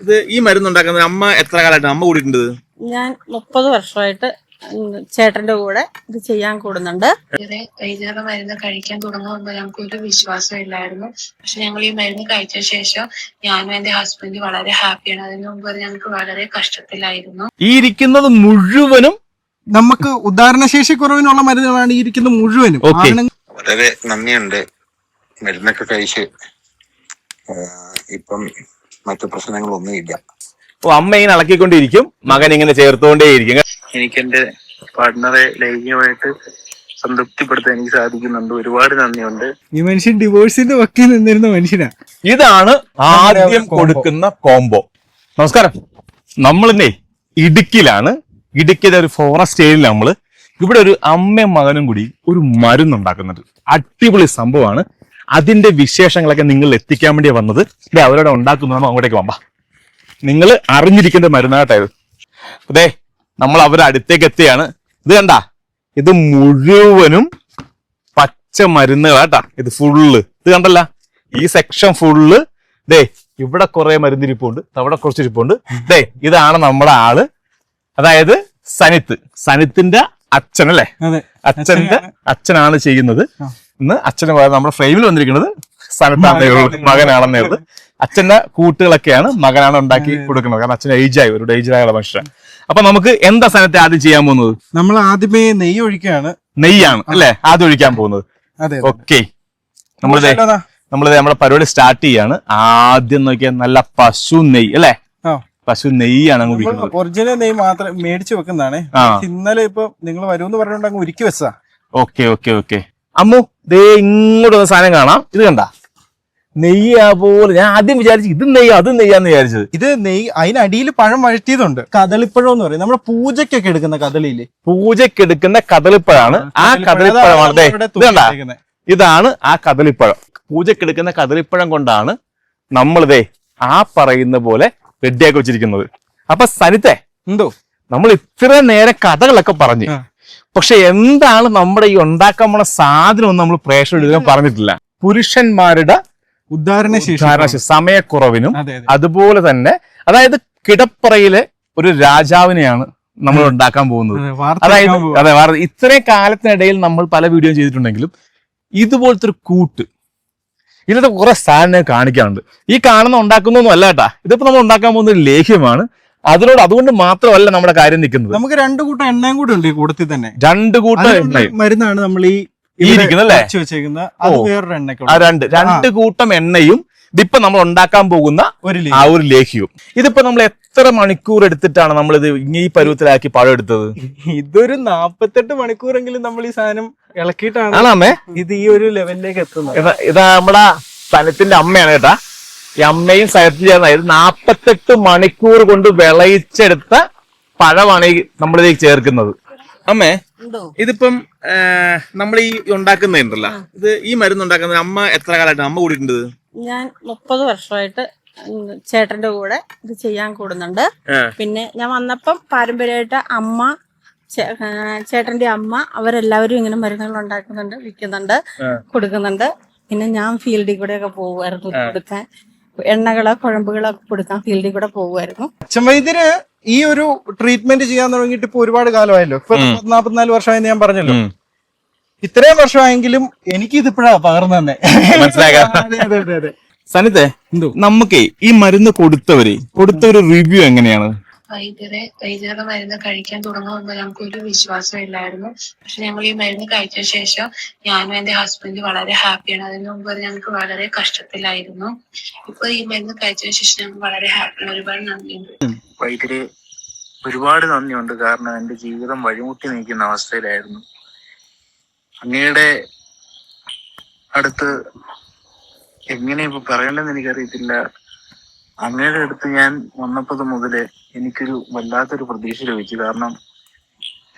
ഇത് ഈ മരുന്ന് ഉണ്ടാക്കുന്നത് അമ്മ എത്ര കാലമായിട്ട് അമ്മ കൂടിയിട്ടുണ്ട് ഞാൻ മുപ്പത് വർഷമായിട്ട് ചേട്ടന്റെ കൂടെ ഇത് ചെയ്യാൻ കൂടുന്നുണ്ട്. വൈദ്യുത മരുന്ന് കഴിക്കാൻ തുടങ്ങുമ്പോൾ നമുക്ക് ഒരു വിശ്വാസം ഇല്ലായിരുന്നു. പക്ഷെ ഞങ്ങൾ ഈ മരുന്ന് കഴിച്ച ശേഷം ഞാനും എന്റെ ഹസ്ബൻഡ് വളരെ ഹാപ്പിയാണ് അതിന് മുമ്പ് വരെ ഞങ്ങൾക്ക് വളരെ കഷ്ടത്തിലായിരുന്നു. ഈ ഇരിക്കുന്നത് മുഴുവനും നമുക്ക് ഉദാഹരണശേഷി കുറവിനുള്ള മരുന്നുകളാണ് ഈ ഇരിക്കുന്നത് മുഴുവനും. വളരെ നന്ദിയുണ്ട്. മരുന്നൊക്കെ കഴിച്ച്. ഇപ്പം മറ്റു പ്രശ്നങ്ങളൊന്നുമില്ല ഓ അമ്മ ഇങ്ങനെ ഇളക്കിക്കൊണ്ടിരിക്കും മകൻ ഇങ്ങനെ ചേർത്തുകൊണ്ടേയിരിക്കും. എനിക്ക് എന്റെ പാർട്ട്ണറെ ലൈംഗികമായിട്ട് സംതൃപ്തിപ്പെടുത്താൻ എനിക്ക് സാധിക്കുന്നുണ്ട്. ഒരുപാട് നന്ദിയുണ്ട്. ഈ മനുഷ്യൻ ഡിവോഴ്സിന്റെ വക്കിൽ നിന്നിരുന്ന മനുഷ്യനാ. ഇതാണ് ആദ്യം കൊടുക്കുന്ന കോംബോ നമസ്കാരം. നമ്മളിന്നെ ഇടുക്കിയിലാണ്. ഇടുക്കിയിലെ ഒരു ഫോറസ്റ്റ് ഏരിയയിൽ നമ്മൾ ഇവിടെ ഒരു അമ്മയും മകനും കൂടി ഒരു മരുന്നുണ്ടാക്കുന്നുണ്ട് അടിപൊളി സംഭവമാണ്. അതിന്റെ വിശേഷങ്ങളൊക്കെ നിങ്ങൾ എത്തിക്കാൻ വേണ്ടി വന്നത്. ദേ അവരോട് ഉണ്ടാക്കുന്നതാണ് അങ്ങോട്ടേക്ക് വമ്പ നിങ്ങൾ അറിഞ്ഞിരിക്കേണ്ട മരുന്നായിട്ടായത് അതെ നമ്മൾ അവരുടെ അടുത്തേക്ക് എത്തിയാണ്. ഇത് കണ്ട? ഇത് മുഴുവനും പച്ച മരുന്നുകളാട്ടാ. ഇത് ഫുള്ള്. ഇത് കണ്ടല്ല? ഈ സെക്ഷൻ ഫുള്ള്. ദേ ഇവിടെ കുറെ മരുന്നിരിപ്പുണ്ട്. അവിടെ കുറച്ച് ഇരിപ്പുണ്ട് ദേ ഇതാണ് നമ്മുടെ ആൾ. അതായത് സനിത്ത്. സനിത്തിന്റെ അച്ഛൻ അല്ലേ അച്ഛന്റെ അച്ഛനാണ് ചെയ്യുന്നത്. ഇന്ന് അച്ഛന് പകരം നമ്മുടെ ഫ്രെയിമിൽ വന്നിരിക്കുന്നത് സനത്താണെന്നേ ഉള്ളൂ മകനാണെന്നേ ഉള്ളൂ. അച്ഛന്റെ കൂട്ടുകളൊക്കെയാണ് മകനാണ് ഉണ്ടാക്കി കൊടുക്കുന്നത്. കാരണം അച്ഛൻ ഏജ് ആയി ഒരു ഏജിലായുള്ള മനുഷ്യൻ അപ്പൊ നമുക്ക് എന്താ സനത്തെ ആദ്യം ചെയ്യാൻ പോകുന്നത്? നമ്മൾ ആദ്യമേ നെയ്യ് ഒഴിക്കുകയാണ്. നെയ്യാണ് അല്ലെ? ആദ്യം ഒഴിക്കാൻ പോകുന്നത്. ഓക്കെ. നമ്മളിതേ. നമ്മളിത് നമ്മുടെ പരിപാടി സ്റ്റാർട്ട് ചെയ്യാണ്. ആദ്യം നോക്കിയാൽ നല്ല പശു നെയ്യ് അല്ലെ? പശു നെയ്യാണ് അങ്ങ് ഒഴിക്കുന്നത് ഒറിജിനൽ നെയ്യ് മാത്രം മേടിച്ചു വെക്കുന്നതാണ്. ഇന്നലെ ഇപ്പൊ നിങ്ങൾ വരുമെന്ന് പറഞ്ഞുകൊണ്ട് അങ്ങ് ഒരുക്കി വെച്ചാ ഓക്കെ ഓക്കെ ഓക്കെ. അമ്മു ദേ ഇങ്ങോട്ട് വന്ന സാധനം കാണാം. ഇത് കണ്ട. നെയ്യാ പോലെ. ഞാൻ ആദ്യം വിചാരിച്ചു ഇത് നെയ്യാ അത് നെയ്യാന്ന് വിചാരിച്ചത്. ഇത് നെയ്യ് അതിനടിയിൽ പഴം വഴറ്റിയതുണ്ട്. കദളിപ്പഴം എന്ന് പറയും. നമ്മുടെ പൂജക്കൊക്കെ എടുക്കുന്ന കദളിയില്ലേ? പൂജയ്ക്കെടുക്കുന്ന കദളിപ്പഴമാണ് ആ കദളിപ്പഴമാണ്. ദേ ഇത് കണ്ട? ഇതാണ് ആ കദളിപ്പഴം. പൂജയ്ക്കെടുക്കുന്ന കദളിപ്പഴം കൊണ്ടാണ് നമ്മളിതേ ദേ ആ പറയുന്ന പോലെ റെഡിയാക്കി വെച്ചിരിക്കുന്നത്. അപ്പൊ സനിത്തെ എന്തോ? നമ്മൾ ഇത്ര നേരം കഥകളൊക്കെ പറഞ്ഞു. ആ. പക്ഷെ എന്താണ് നമ്മുടെ ഈ ഉണ്ടാക്കാൻ പോണ സാധനം ഒന്നും നമ്മൾ പ്രേക്ഷകർ എഴുതാൻ പറഞ്ഞിട്ടില്ല. പുരുഷന്മാരുടെ ഉദാഹരണ ശേഷി സമയക്കുറവിനും അതെ അതെ. അതുപോലെ തന്നെ അതായത് കിടപ്പറയിലെ ഒരു രാജാവിനെയാണ് നമ്മൾ ഉണ്ടാക്കാൻ പോകുന്നത്. അതെ, അതായത് അതെ ഇത്രയും കാലത്തിനിടയിൽ നമ്മൾ പല വീഡിയോ ചെയ്തിട്ടുണ്ടെങ്കിലും ഇതുപോലത്തെ ഒരു കൂട്ട് ഇതിനകത്ത് കുറെ സാധനം കാണിക്കാറുണ്ട് ഈ കാണുന്ന ഉണ്ടാക്കുന്നൊന്നും അല്ല കേട്ടാ. ഇതിപ്പോ നമ്മൾ ഉണ്ടാക്കാൻ പോകുന്ന ഒരു ലേഹ്യമാണ് അതിനോട് അതുകൊണ്ട് മാത്രമല്ല നമ്മുടെ കാര്യം നിൽക്കുന്നത്. നമുക്ക് രണ്ടു കൂട്ടം എണ്ണയും കൂടെ ഉണ്ട് ഈ കൂട്ടത്തിൽ തന്നെ. രണ്ട് കൂട്ടം എണ്ണയും. മരുന്നാണ് നമ്മൾ ഈ ഇരിക്കുന്നല്ലേ? ആ രണ്ട്. രണ്ട് കൂട്ടം എണ്ണയും ഇതിപ്പോ നമ്മൾ ഉണ്ടാക്കാൻ പോകുന്ന ആ ഒരു ലേഹ്യവും ഇതിപ്പോ നമ്മൾ എത്ര മണിക്കൂർ എടുത്തിട്ടാണ് നമ്മൾ ഇത് ഈ പരുവത്തിലാക്കി പഴം എടുത്തത് ഇതൊരു നാപ്പത്തെട്ട് മണിക്കൂറെങ്കിലും നമ്മൾ ഈ സാധനം ഇളക്കിയിട്ടാണ് ഇത് ഈ ഒരു ലെവലിലേക്ക് എത്തുന്നത്. ഇതാ ഇതാ നമ്മുടെ സ്ഥലത്തിന്റെ അമ്മയാണ് കേട്ടാ. ഈ അമ്മയും സെലക്ട് ചേർന്ന ഇത് നാപ്പത്തെട്ട് മണിക്കൂർ കൊണ്ട് വിളയിച്ചെടുത്ത പഴമാണ് ഈ നമ്മളിതേക്ക് ചേർക്കുന്നത്. അമ്മേ ഇതിപ്പം നമ്മൾ ഈ ഉണ്ടാക്കുന്നുണ്ടല്ലോ ഇത് ഈ മരുന്ന് ഉണ്ടാക്കുന്ന അമ്മ എത്ര കാലമായിട്ട് അമ്മ കൂടിയിട്ടുണ്ട് ഞാൻ മുപ്പത് വർഷമായിട്ട് ചേട്ടന്റെ കൂടെ ഇത് ചെയ്യാൻ കൂടുന്നുണ്ട്. പിന്നെ ഞാൻ വന്നപ്പം പാരമ്പര്യമായിട്ട് അമ്മ ചേട്ടന്റെ അമ്മ അവരെല്ലാവരും ഇങ്ങനെ മരുന്നുകൾ ഉണ്ടാക്കുന്നുണ്ട് വിൽക്കുന്നുണ്ട് കൊടുക്കുന്നുണ്ട്. പിന്നെ ഞാൻ ഫീൽഡിൽ കൂടെ ഒക്കെ പോകുമായിരുന്നു കൊടുക്കാൻ. എണ്ണകളോ കുഴമ്പുകളോ ഒക്കെ കൊടുക്കാൻ ഫീൽഡിൽ കൂടെ പോകുമായിരുന്നു അച്ഛൻ ഈ ഒരു ട്രീറ്റ്മെന്റ് ചെയ്യാൻ തുടങ്ങിയിട്ട് ഇപ്പൊ ഒരുപാട് കാലമായല്ലോ. ഇപ്പൊ നാപ്പത്തിനാല് വർഷമായെന്ന് ഞാൻ പറഞ്ഞല്ലോ. ഇത്രയും വർഷമായെങ്കിലും എനിക്ക് ഇതിപ്പോഴാ പകർന്നു തന്നെ. മനസ്സിലാകാം. സനിത്തെ എന്തോ? നമുക്കേ ഈ മരുന്ന് കൊടുത്തവര് കൊടുത്ത ഒരു റിവ്യൂ എങ്ങനെയാണ്? വൈദ്യുത വൈദ്യരുടെ മരുന്ന് കഴിക്കാൻ തുടങ്ങുമെന്ന് ഞങ്ങൾക്ക് ഒരു വിശ്വാസം ഇല്ലായിരുന്നു. പക്ഷെ ഞങ്ങൾ ഈ മരുന്ന് കഴിച്ച ശേഷം ഞാനും എന്റെ ഹസ്ബൻഡ് വളരെ ഹാപ്പിയാണ് അതിനു മുമ്പ് ഞങ്ങൾക്ക് വളരെ കഷ്ടത്തിലായിരുന്നു. ഇപ്പൊ ഈ മരുന്ന് കഴിച്ചതിന് ശേഷം ഞങ്ങൾ വളരെ ഹാപ്പിയാണ് ഒരുപാട് നന്ദിയുണ്ട് വൈദ്യര് ഒരുപാട് നന്ദിയുണ്ട് കാരണം എന്റെ ജീവിതം വഴിമുട്ടി നിൽക്കുന്ന അവസ്ഥയിലായിരുന്നു. അങ്ങയുടെ അടുത്ത് എങ്ങനെ ഇപ്പൊ പറയണ്ടെന്ന് എനിക്കറിയത്തില്ല. അങ്ങയുടെ അടുത്ത് ഞാൻ വന്നപ്പത് മുതൽ എനിക്കൊരു വല്ലാത്തൊരു പ്രതീക്ഷ ലഭിച്ചു. കാരണം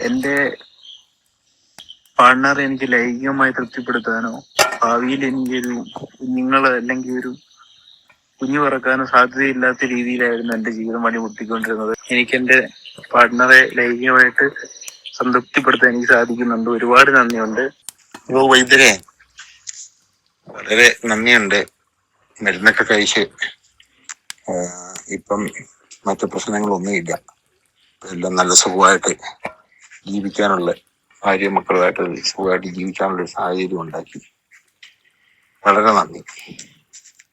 എന്റെ പാർട്ണർ എനിക്ക് ലൈംഗികമായി തൃപ്തിപ്പെടുത്താനോ ഭാവിയിൽ എനിക്കൊരു കുഞ്ഞുങ്ങൾ അല്ലെങ്കിൽ ഒരു കുഞ്ഞു പറക്കാനോ സാധ്യതയില്ലാത്ത രീതിയിലായിരുന്നു എന്റെ ജീവിതം വഴിമുട്ടിക്കൊണ്ടിരുന്നത്. എനിക്ക് എന്റെ പാർട്ണറെ ലൈംഗികമായിട്ട് സംതൃപ്തിപ്പെടുത്താൻ എനിക്ക് സാധിക്കുന്നുണ്ട്. ഒരുപാട് നന്ദിയുണ്ട്. ഓ വൈദ്യരെ. വളരെ നന്ദിയുണ്ട്. മരുന്നൊക്കെ കഴിച്ച് ഇപ്പം മറ്റു പ്രശ്നങ്ങളൊന്നുമില്ല എല്ലാം നല്ല സുഖമായിട്ട് ജീവിക്കാനുള്ള ഭാര്യ മക്കളുമായിട്ട് സുഖമായിട്ട് ജീവിക്കാനുള്ള ഒരു സാഹചര്യം ഉണ്ടാക്കി. വളരെ നന്ദി.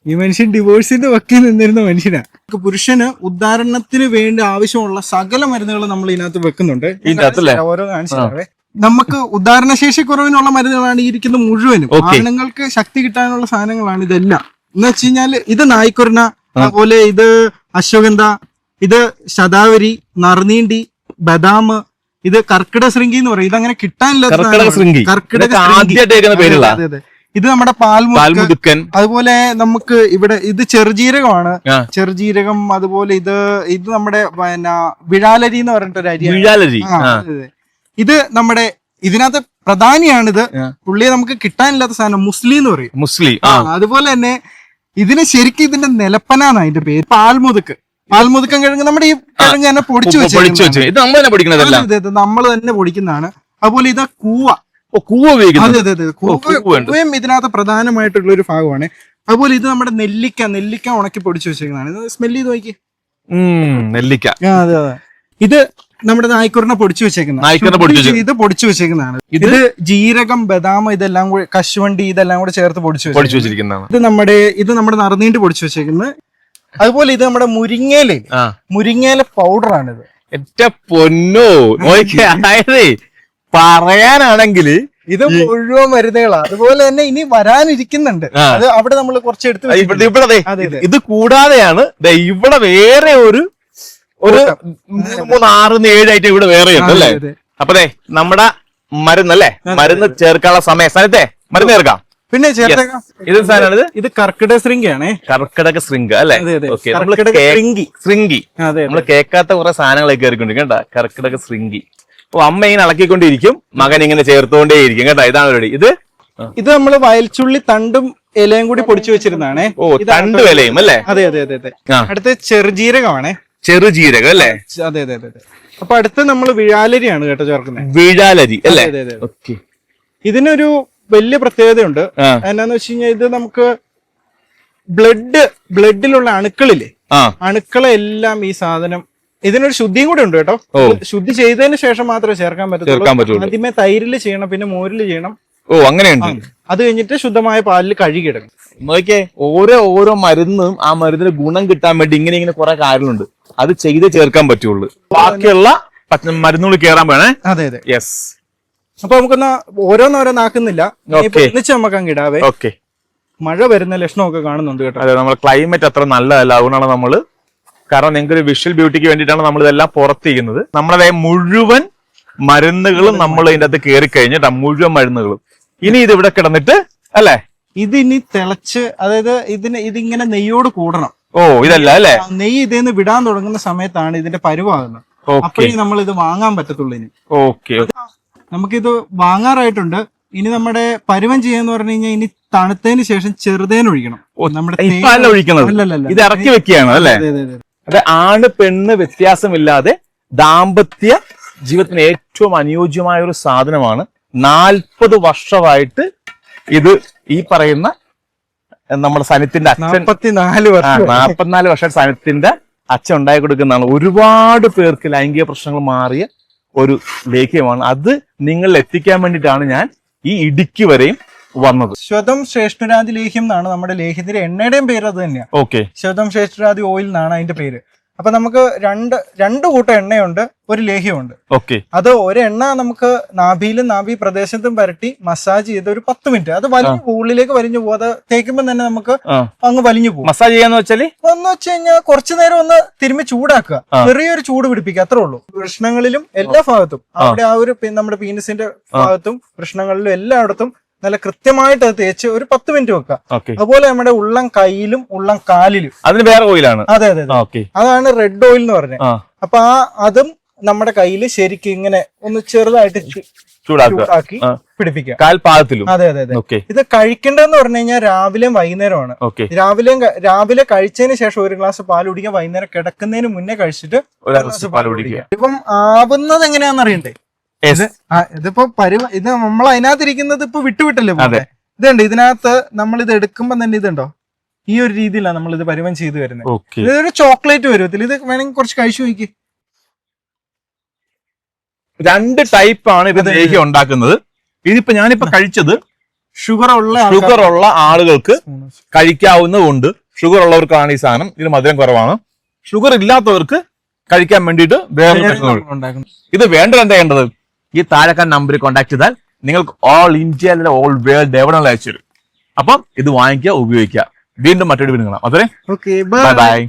ഈ മനുഷ്യൻ ഡിവോഴ്സിന്റെ വക്കിൽ നിന്നിരുന്ന മനുഷ്യനാ. പുരുഷന് ഉദാഹരണത്തിന് വേണ്ടി ആവശ്യമുള്ള സകല മരുന്നുകൾ നമ്മൾ ഇതിനകത്ത് വെക്കുന്നുണ്ട്. ഓരോ കാണിച്ചാവേ നമുക്ക് ഉദാഹരണശേഷി ശേഷി കുറവിനുള്ള മരുന്നുകളാണ് ഇരിക്കുന്നത് മുഴുവനും. ആണുങ്ങൾക്ക് ശക്തി കിട്ടാനുള്ള സാധനങ്ങളാണ് ഇതെല്ലാം. എന്ന് വെച്ച് കഴിഞ്ഞാൽ ഇത് നായ്ക്കുറിന അതുപോലെ ഇത് അശ്വഗന്ധ ഇത് ശതാവരി നറുനീണ്ടി ബദാം ഇത് കർക്കിടക ശൃംഗി എന്ന് പറയും. ഇതങ്ങനെ കർക്കിടക അതെ. ഇത് നമ്മുടെ പാൽമുടുക്കൻ അതുപോലെ നമുക്ക് ഇവിടെ ഇത് ചെറുജീരകമാണ്. ചെറുജീരകം അതുപോലെ ഇത് ഇത് നമ്മുടെ പിന്നെ വിഴാലരി എന്ന് പറഞ്ഞിട്ടൊരു വിഴാലരി. ഇത് നമ്മുടെ ഇതിനകത്ത് പ്രധാനിയാണിത്. പുള്ളിയെ നമുക്ക് കിട്ടാനില്ലാത്ത സാധനം മുസ്ലിം എന്ന് പറയും. മുസ്ലിം അതുപോലെ തന്നെ ഇതിന് ശരിക്കും ഇതിന്റെ നിലപ്പനാണ് അതിന്റെ പേര്. പാൽമുതുക്ക്. പാൽമുതുക്കം കിഴങ്ങ് നമ്മുടെ ഈ കിഴങ്ങ് തന്നെ പൊടിച്ചു വെച്ചു. ഇത് നമ്മൾ തന്നെ പഠിക്കണതല്ല നമ്മൾ തന്നെ പൊടിക്കുന്നതാണ്. അതുപോലെ ഇതാ കൂവ. ഓ കൂവ അതെ ഉപയോഗിക്കുന്നത് അതെ. അതെ കൂവ കൂവ ഉണ്ട്. കൂവയും ഇതിനകത്ത് പ്രധാനമായിട്ടുള്ള ഒരു ഭാഗമാണ്. അതുപോലെ ഇത് നമ്മുടെ നെല്ലിക്ക നെല്ലിക്ക ഉണക്കി പൊടിച്ചു വെച്ചേക്കുന്നതാണ്. ഇത് സ്മെൽ ചെയ്ത് നോക്കി ഉം നെല്ലിക്ക. അതെ അതെ. ഇത് നമ്മുടെ നായ്ക്കുറിനെ പൊടിച്ചു വെച്ചേക്കുന്ന നായ്ക്കുറിനെ പൊടിച്ചു ഇത് പൊടിച്ചു വെച്ചേക്കുന്നതാണ്. ഇത് ജീരകം ബദാം ഇതെല്ലാം കൂടി കശുവണ്ടി ഇതെല്ലാം കൂടെ ചേർത്ത് പൊടിച്ചു പൊടിച്ചു. വെച്ചിരിക്കുന്നതാണ്. ഇത് നമ്മുടെ ഇത് നമ്മുടെ നറുനീണ്ട് പൊടിച്ചു വെച്ചേക്കുന്നത്. അതുപോലെ ഇത് നമ്മുടെ മുരിങ്ങയില മുരിങ്ങയില പൗഡറാണിത്. എറ്റ പൊന്നോ. അതായത് പറയാനാണെങ്കിൽ ഇത് മുഴുവൻ മരുന്നുകളാ. അതുപോലെ തന്നെ ഇനി വരാനിരിക്കുന്നുണ്ട്. അത് അവിടെ നമ്മൾ കുറച്ച് എടുത്ത് ഇവിടെ. ഇത് കൂടാതെയാണ് ഇവിടെ വേറെ ഒരു ഒരു മൂന്ന് ആറ് ഏഴായിട്ട് ഏഴ് ഐറ്റം ഇവിടെ വേറെ ഉണ്ട് അല്ലേ? അപ്പതേ നമ്മുടെ അപ്പൊ ദേ മരുന്ന് അല്ലേ? മരുന്ന് ചേർക്കാനുള്ള സമയ. സ്ഥലത്തെ മരുന്ന് ചേർക്കാം. പിന്നെ ചേർത്തേക്കാം. ഇത് സാധനമാണ് ഇത് കർക്കിടക ശൃംഖയാണ് കർക്കിടക ശൃംഗ അല്ലേ? ശൃംഗി. ശൃംഗി. നമ്മൾ നമ്മൾ കേൾക്കാത്ത കുറെ സാധനങ്ങളൊക്കെ കയറിക്കൊണ്ടിരിക്കും കേട്ടാ കർക്കിടക ശൃംഗി. അപ്പൊ അമ്മ ഇങ്ങനെ ഇളക്കിക്കൊണ്ടിരിക്കും മകൻ ഇങ്ങനെ ചേർത്തുകൊണ്ടേയിരിക്കും കേട്ടാ ഇതാണ് പരിപാടി. ഇത്? ഇത് നമ്മൾ വയൽച്ചുള്ളി തണ്ടും ഇലയും കൂടി പൊടിച്ചു വെച്ചിരുന്നാണേ ഓ തണ്ട് ഇലയും അല്ലേ? അതെ അതെ അതെ അതെ. അടുത്ത ചെറുജീരകമാണേ. ചെറുജീരകം അല്ലേ? അതെ അതെ അതെ അപ്പൊ അടുത്ത് നമ്മൾ വിഴാലരിയാണ് കേട്ടോ ചേർക്കുന്നത്. വിഴാലരി അല്ലേ? ഇതിനൊരു വലിയ പ്രത്യേകതയുണ്ട്. എന്നാന്ന് വെച്ച് കഴിഞ്ഞാൽ ഇത് നമുക്ക് ബ്ലഡ് ബ്ലഡിലുള്ള അണുക്കളില്ലേ? അണുക്കളെ എല്ലാം ഈ സാധനം ഇതിനൊരു ശുദ്ധിയും കൂടെ ഉണ്ട് കേട്ടോ. ശുദ്ധി ചെയ്തതിന് ശേഷം മാത്രമേ ചേർക്കാൻ പറ്റത്തുള്ളൂ. ആദ്യമേ തൈരിൽ ചെയ്യണം പിന്നെ മോരിൽ ചെയ്യണം. ഓ അങ്ങനെയുണ്ട്. അത് കഴിഞ്ഞിട്ട് ശുദ്ധമായ പാലിൽ കഴുകിയിടണം നോക്കിയേ ഓരോ ഓരോ മരുന്നും ആ മരുന്നിന് ഗുണം കിട്ടാൻ വേണ്ടി ഇങ്ങനെ ഇങ്ങനെ കുറെ കാര്യങ്ങളുണ്ട്. അത് ചെയ്ത് ചേർക്കാൻ പറ്റുള്ളൂ. ബാക്കിയുള്ള മരുന്നുകൾ കയറാൻ വേണേ അതെ അതെ. യെസ് അപ്പൊ നമുക്കൊന്ന് ഓരോന്നോരോന്നാക്കുന്നില്ല. ഒന്നിച്ച് നമുക്ക് ഓക്കെ മഴ വരുന്ന ലക്ഷണമൊക്കെ കാണുന്നുണ്ട് കേട്ടോ. അതെ നമ്മൾ ക്ലൈമറ്റ് അത്ര നല്ലതല്ല. അതുകൊണ്ടാണ് നമ്മൾ കാരണം നിങ്ങൾക്ക് ഒരു വിഷ്വൽ ബ്യൂട്ടിക്ക് വേണ്ടിയിട്ടാണ് നമ്മൾ ഇതെല്ലാം പുറത്തിരിക്കുന്നത്. നമ്മളെ മുഴുവൻ മരുന്നുകളും നമ്മൾ ഇതിന്റെ അകത്ത് കയറി കഴിഞ്ഞിട്ടാ മുഴുവൻ മരുന്നുകളും. ഇനി ഇത് ഇവിടെ കിടന്നിട്ട് അല്ലേ? ഇതിനി ഇനി തിളച്ച് അതായത് ഇതിന് ഇതിങ്ങനെ നെയ്യോട് കൂടണം. ഓ ഇതല്ല അല്ലേ? നെയ്യ് ഇതേന്ന് വിടാൻ തുടങ്ങുന്ന സമയത്താണ് ഇതിന്റെ പരുവാകുന്നത്. അപ്പോഴേ നമ്മൾ ഇത് വാങ്ങാൻ പറ്റത്തുള്ളൂ ഇനി. ഓക്കെ നമുക്കിത് വാങ്ങാറായിട്ടുണ്ട്. ഇനി നമ്മുടെ പരുവം ചെയ്യാന്ന് പറഞ്ഞു കഴിഞ്ഞാൽ ഇനി തണുത്തതിന് ശേഷം ചെറുതേന് ഒഴിക്കണം. നമ്മുടെ ഒഴിക്കുന്നത് ഇത് ഇറക്കി വെക്കുകയാണ് അല്ലേ? അതെ. ആണ് പെണ്ണ് വ്യത്യാസമില്ലാതെ ദാമ്പത്യ ജീവിതത്തിന് ഏറ്റവും അനുയോജ്യമായ ഒരു സാധനമാണ്. നാൽപ്പത് വർഷമായിട്ട് ഇത് ഈ പറയുന്ന നമ്മുടെ സനത്തിന്റെ അച്ഛൻ നാപ്പത്തിനാല് വർഷം. സനത്തിന്റെ അച്ഛൻ ഉണ്ടാക്കി കൊടുക്കുന്നതാണ്. ഒരുപാട് പേർക്ക് ലൈംഗിക പ്രശ്നങ്ങൾ മാറിയ ഒരു ലേഖ്യമാണ്. അത് നിങ്ങൾ എത്തിക്കാൻ വേണ്ടിയിട്ടാണ് ഞാൻ ഈ ഇടുക്കി വരെയും വന്നത്. ശ്വതം ശ്രേഷ്ഠരാതി ലേഹ്യം എന്നാണ് നമ്മുടെ ലേഹ്യത്തിന്റെ എണ്ണയുടെയും പേര് അത് തന്നെയാണ് ഓക്കെ. ശ്വതം ശ്രേഷ്ഠരാതി ഓയിൽ എന്നാണ് അതിന്റെ പേര്. അപ്പൊ നമുക്ക് രണ്ട് രണ്ട് കൂട്ടം എണ്ണയുണ്ട് ഒരു ലേഹ്യമുണ്ട് ഓക്കെ. അത് ഒരു എണ്ണ നമുക്ക് നാഭിയിലും നാഭി പ്രദേശത്തും പരട്ടി മസാജ് ചെയ്ത് ഒരു പത്ത് മിനിറ്റ്. അത് വലിഞ്ഞു ഉള്ളിലേക്ക് വലിഞ്ഞു പോകും അത് തേക്കുമ്പോൾ തന്നെ നമുക്ക് അങ്ങ് വലിഞ്ഞു പോകും മസാജ് ചെയ്യാന്ന് വെച്ചാൽ? ഒന്ന് വെച്ച് കഴിഞ്ഞാൽ കുറച്ചു നേരം ഒന്ന് തിരുമ്മി ചൂടാക്കുക. ചെറിയൊരു ചൂട് പിടിപ്പിക്കുക അത്രേ ഉള്ളൂ. വൃഷ്ണങ്ങളിലും എല്ലാ ഭാഗത്തും. അവിടെ ആ ഒരു നമ്മുടെ പീനസിന്റെ ഭാഗത്തും വൃഷ്ണങ്ങളിലും എല്ലായിടത്തും നല്ല കൃത്യമായിട്ട് അത് തേച്ച് ഒരു പത്ത് മിനിറ്റ് വെക്കുക. അതുപോലെ നമ്മുടെ ഉള്ളം കയ്യിലും ഉള്ളം കാലിലും. അതിന് വേറെ ഓയിലാണ് അതെ അതെ അതെ. അതാണ് റെഡ് ഓയിൽ എന്ന് പറഞ്ഞത്. അപ്പൊ ആ അതും നമ്മുടെ കയ്യിൽ ശരിക്കും ഇങ്ങനെ ഒന്ന് ചെറുതായിട്ട് ചൂടാക്കി പിടിപ്പിക്കുക. കാൽപാദത്തിലും. അതെ അതെ അതെ. ഓക്കെ ഇത് കഴിക്കേണ്ടതെന്ന് പറഞ്ഞു കഴിഞ്ഞാൽ രാവിലെയും വൈകുന്നേരമാണ് ഓക്കെ രാവിലെ രാവിലെ കഴിച്ചതിന് ശേഷം ഒരു ഗ്ലാസ് പാൽ കുടിക്കുക വൈകുന്നേരം കിടക്കുന്നതിന് മുന്നേ കഴിച്ചിട്ട് ഒരു ഗ്ലാസ് പാൽ കുടിക്കുക. ഇപ്പം ആവുന്നത് എങ്ങനെയാണെന്ന് അറിയണ്ടേ? ഇതിപ്പോ പരി ഇത് നമ്മൾ അതിനകത്ത് ഇരിക്കുന്നത് ഇപ്പൊ വിട്ടുവിട്ടല്ലേ അതെ. ഇതുണ്ട് ഇതിനകത്ത് നമ്മൾ ഇത് എടുക്കുമ്പോ തന്നെ ഇതുണ്ടോ? ഈ ഒരു രീതിയിലാണ് നമ്മൾ ഇത് പരിവം ചെയ്തു വരുന്നത്. ഇതൊരു ചോക്ലേറ്റ് വരുമത്തില്ല ഇത് വേണമെങ്കിൽ കുറച്ച് കഴിച്ചു നോക്കി രണ്ട് ടൈപ്പ് ആണ് ഇത് ദേഹി ലേഹ്യം ഉണ്ടാക്കുന്നത്. ഇതിപ്പോ ഞാനിപ്പോ കഴിച്ചത് ഷുഗർ ഉള്ള ഷുഗർ ഉള്ള ആളുകൾക്ക് കഴിക്കാവുന്നതുകൊണ്ട് ഷുഗർ ഉള്ളവർക്കാണ് ഈ സാധനം. ഇതിന് മധുരം കുറവാണ്. ഷുഗർ ഇല്ലാത്തവർക്ക് കഴിക്കാൻ വേണ്ടിയിട്ട് വേറെ ഇത് വേണ്ടത് എന്താ ചെയ്യേണ്ടത്? ഈ താഴെക്കാൻ നമ്പറിൽ കോൺടാക്ട് ചെയ്താൽ നിങ്ങൾക്ക് ഓൾ ഇന്ത്യ അല്ലെങ്കിൽ ഓൾ വേൾഡ് എവിടെ അയച്ചു തരും അപ്പം ഇത് വാങ്ങിക്കുക ഉപയോഗിക്കുക. വീണ്ടും മറ്റൊരു വീട് കാണാം. അതെ ബൈ ബൈ